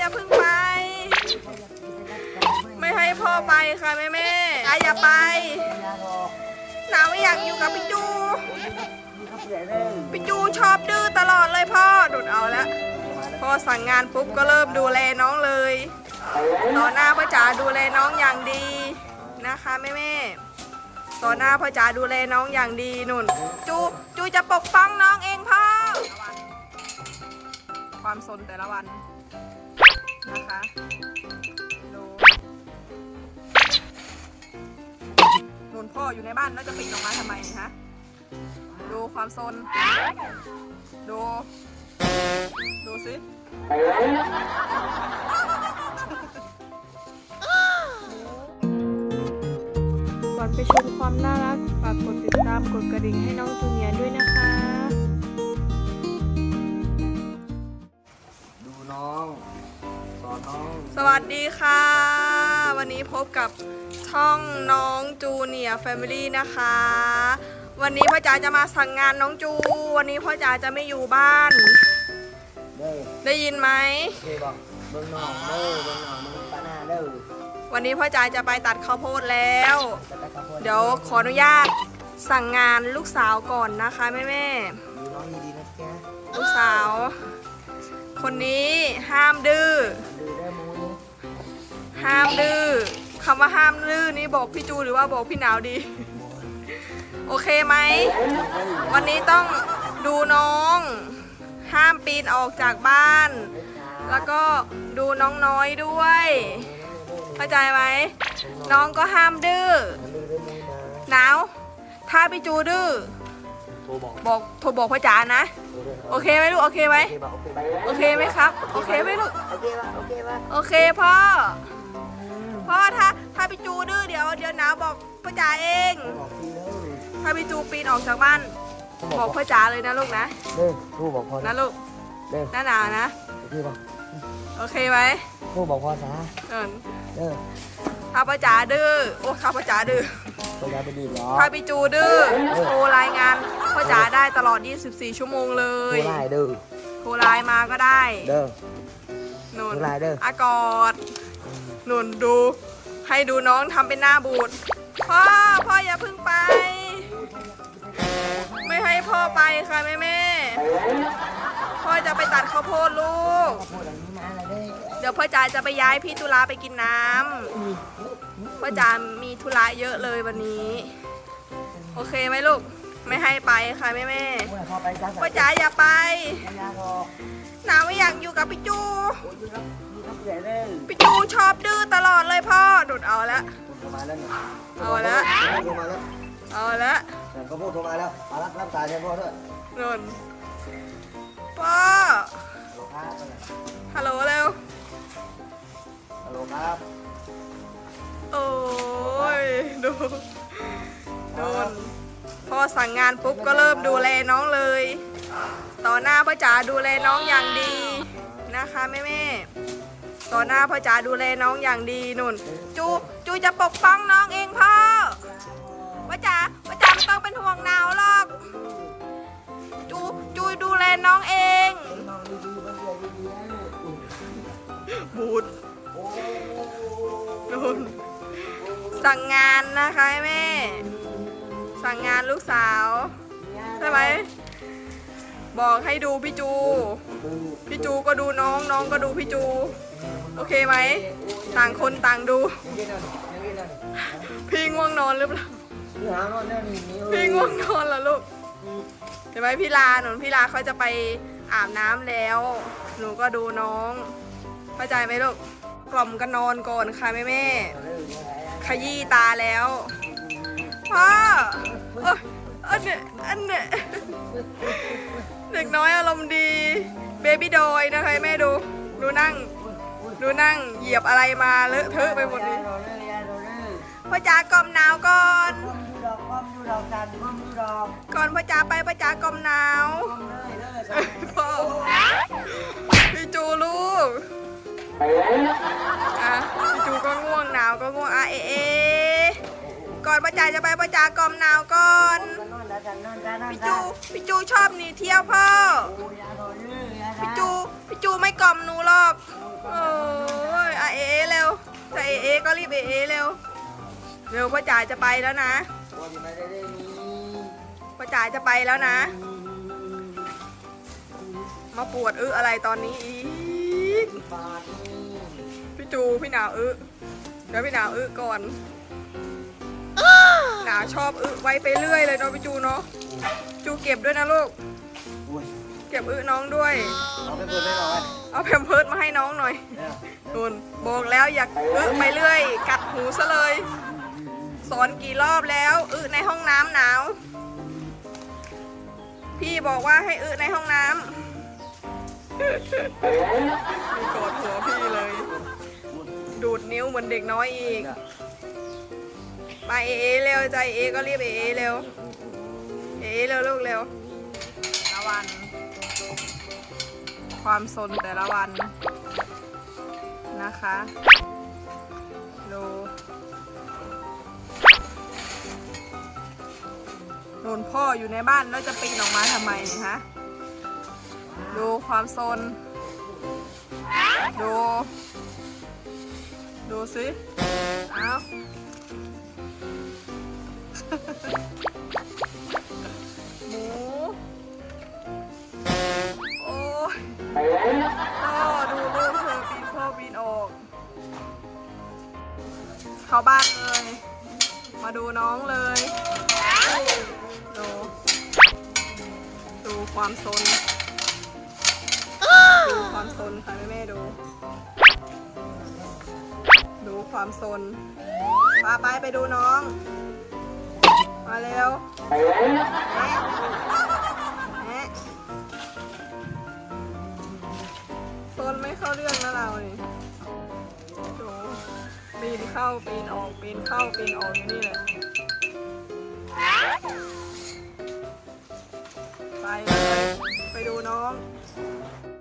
อย่าเพิ่งไป ไม่ให้พ่อไปค่ะแม่แม่อะอย่าไปหนาวไม่อยากอยู่กับพี่จูพี่จูชอบดื้อตลอดเลยพ่อดุดเอาแล้วพ่อสั่งงานปุ๊บก็เริ่มดูแลน้องเลยต่อหน้าพ่อจ๋าดูแลน้องอย่างดีนะคะแม่แม่ต่อหน้าพ่อจ๋าดูแลน้องอย่างดีนุ่น จูจูจะปกป้องน้องเองพ่อความสนแต่ละวัน พ่ออยู่ในบ้านแล้วจะปิดออกมาทำไมฮะดูความสนดู ดูสิก่อนไปชมความน่ารักฝากกดติดตามกดกระดิ่งให้น้องจูเนียร์ด้วยนะคะ ดูน้อง สอนน้อง สวัสดีค่ะ วันนี้พบกับช่องน้องจูเนียร์แฟมิลี่นะคะ วันนี้พ่อจ๋าจะมาสั่งงานน้องจู วันนี้พ่อจ๋าจะไม่อยู่บ้าน เด้อได้ยินไหม เคบอกเบิ่งน้องเด้อเบิ่งน้องเบิ่งป้าหน้าเด้อวันนี้พ่อจ๋าจะไปตัดข้าวโพดแล้ว จะไปกับพ่อเดี๋ยวขออนุญาตสั่งงานลูกสาวก่อนนะคะแม่แม่ดูน้องดีๆนะจ๊ะๆลูกสาว คนนี้ห้ามดื้อดูเด้อมูห้าม ดื้อคำว่าห้ามดื้อนี่บอกพี่จูหรือว่าบอกพี่หนาวดี โอเคไหม วันนี้ต้องดูน้อง ห้ามปีนออกจากบ้าน แล้วก็ดูน้องน้อยด้วย เข้าใจไหม น้องก็ห้ามดื้อดูเด้อมูนะหนาว ถ้าพี่จูดื้อโทรบอกบอกโทรบอกพ่อจ๋านะดูเด้อโอเคไหมลูก โอเคไหมโอเคบอกโอเคบอกโอเคไหมครับ โอเคไหมลูก โอเคป่ะโอเคป่ะโอเคพ่อ พ่อถ้าถ้าพี่จูดื้อเดี๋ยวเดี๋ยวหนาวบอกพ่อจ๋าเอง บอกพี่เด้อถ้าพี่จูปีนออกจากบ้านบอกพ่อจ๋าเลยนะลูกนะเด้อโทรบอกพ่อนะลูกเด้อหน้าหนาวนะโอเคป่ะโอเคไหมโทรบอกพ่อซะเออเด้อถ้าพ่อจ๋าดื้อโอ้ถ้าพ่อจ๋าดื้อพ่อจะไปดีหรอถ้าพี่จูดื้อโทรรายงานพ่อจ๋าได้ตลอด 24 ชั่วโมงเลโทรย ไล่เด้อโทรไลน์มาก็ได้ เด้อ นุ่นโทรไลน์เด้อ อากอดนุ่นดู ให้ดูน้องทำเป็นหน้าบูดพ่อพ่ออย่าเพึ่งไป ไม่ให้พ่อไปค่ะแม่แม่พ่อจะไปตัดข้าวโพดลูก พูดอย่างนี้มาเลยเด้อเดี๋ยวพ่อจ๋าจะไปย้ายพี่ตุลาไปกินน้ำพ่อจ๋ามีธุระเยอะเลยวันนี้ โอเคไหมลูก ไม่ให้ไปค่ะแม่แม่พูดให้พ่อไปซะพ่อจ๋าอย่าไปสัญญาพอ หนาวไม่อยากอยู่กับพี่จูโอ้ยอยู่ครับอยู่ครับเสียเลยพี่จูชอบดื้อตลอดเลยพ่อดุดเอาละ โทรมาแล้วเนี่ยเอาละ โทรมาแล้วเอาละแต่ก็พูดโทรมาแล้วมารับรับสายเนี่ยพ่อด้วยนุ่นพ่อฮัลโหลครับฮัลโหลเร็วฮัลโหลครับโอ้ยดูดูนพอสั่งงานปุ๊บก็เริ่มดูแลน้องเลย ต่อหน้าพ่อจ๋าดูแลน้องอย่างดีนะคะแม่แม่ต่อหน้าพ่อจ๋าดูแลน้องอย่างดีนุ่น จูจูจะปกป้องน้องเองพ่อพ่อจ๋าพ่อจ๋าไม่ต้องเป็นห่วงหนาวหรอกจูจูดูแลน้องเองบูดนุ่นสั่งงานนะคะแม่ สั่งงานลูกสาว ใช่ไหม บอกให้ดูพี่จู พี่จูก็ดูน้องน้องก็ดูพี่จู โอเคไหม ต่างคนต่างดูยังกินอะไรยังกินอะไรพี่ง่วงนอนหรือเปล่าพี่หาโน่นนี่นี่นี่พี่ง่วงนอนเหรอลูก เห็นไหมพี่ลาหนูพี่ลาเขาจะไปอาบน้ำแล้ว หนูก็ดูน้อง เข้าใจไหมลูก กล่อมกันนอนก่อนค่ะแม่แม่ๆขยี้ตาแล้วพ่อเอันเนี้ยอันเนี้ยเด็กน้อยอารมณ์ดีเบบี้ดอยนะคะแม่ดู ดูนั่ง ดูนั่งเหยียบอะไรมาเลอะเทอะไปหมดนี้โดนเลยพ่อจ๋ากล่อมหนาวก่อนก้มดูดอกก้มดูดอกจันก้มดูดอกก่อนพ่อจ๋าไปพ่อจ๋ากล่อมหนาวพ่อพี่จูลูกอะพี่จูก็ง่วงหนาวก็ง่วงอะเอะเอะก่อนพ่อจ๋าจะไปพ่อจ๋ากล่อมหนาวก่อน พี่จูพี่จูชอบหนีเที่ยวพ่อพี่จูพี่จูไม่กล่อมหนูหรอกโอ้ยเอเอ๋เร็วจะเอเอก็รีบเอเอ๋เร็วเร็วพ่อจ่าจะไปแล้วนะพ่อจ่าจะไปแล้วนะ มาปวดเอึอะไรตอนนี้อีกพี่จูพี่หนาวเอึเดี๋ยวพี่หนาวเอึก่อน หนาวชอบอึไว้ไปเรื่อยเลยเนาะพี่จูเนาะจูเก็บด้วยนะลูกอุ้ยเก็บอึน้องด้วย เอาไปเปิดได้หน่อยเอาแพมเพิร์ดมาให้น้องหน่อยเนี่ยนุนบอกแล้วอยากอึไปเรื่อย กัดหูซะเลย สอนกี่รอบแล้วอึในห้องน้ำหนาว พี่บอกว่าให้อึในห้องน้ำมีกอดหัวพี่เลย ดูดนิ้วเหมือนเด็กน้อยอีกเนี่ ยมาเอเอเร็วใจเอก็รีบเอเอเร็วเอเอเร็วลูกเร็วละวัน ความสนแต่ละวันนะคะดูโดนพ่ออยู่ในบ้านแล้วจะปีนออกมาทำไมนี่ฮะ ดูความซน ดู ดูสิ เข้าบ้านเลย มาดูน้องเลย ดู ดูความซน ดูความซนค่ะแม่แม่ๆดู ดูความซนพาไปไปดูน้อง มาเร็วแม่แม่ซนไม่เข้าเรื่องนะเราเนี่ดู ปีนเข้าปีนออกปีนเข้าปีนออกอยู่นี่แหละไปเลยไปดูน้อง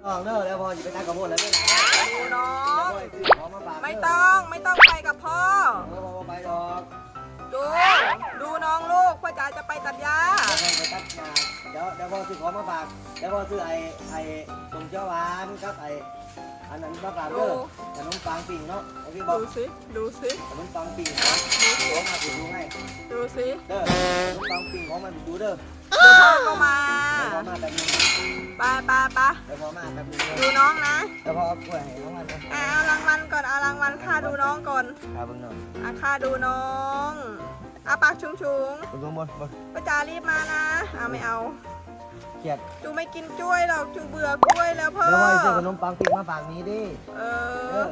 น้องเด้อแล้วพอจะไปตักกระโพดแล้วด้วยนะดูน้อเดี๋ยวงพ่อซื้อของมาฝากเด้ไม่ต้องไม่ต้องไปกับพ่อ เออพ่อไปดอกดูดูน้องลูกพ่อจ๋าจะไปตัดหญ้าเดี๋ยวพ่อไปตักงานเดี๋ยวเดี๋ยวพ่อซื้อของมาฝากเดี๋ยวพ่อซื้อไอ้ไอ้ตรงเจ้าหวานกับไอ้ อันนั้นมาฝากเด้อขนมปังปิ่งเนาะโอเคบอกดูสิดูสิขนมปังปิ่งนะของมาปิดดูให้ดูสิเด้อขนมปังปิ่งของมาปิดดูเด้อดูพ่อก็มาเดี๋ยวพ่อมาแป๊บนึงไปไปไปเดี๋ยวพ่อมาแป๊บนึงดูน้องนะเดี๋ยวพ่อเอากล้วยให้น้องมันนะอะเอารางวัลก่อนเอารางวัลค่าดูน้องก่อนครับเบิ่งหน่อยอะค่าดูน้องอะปากชุงชุงเบิ่งบนบนๆพ่อจ๋ารีบมานะอะไม่เอา เกียดจูไม่กินจ้วยหรอกจูเบื่อกล้วยแล้วพ่อ แล้วว่าไอ้เสื้อขนมปังติดมาปากนี้ดิ เออ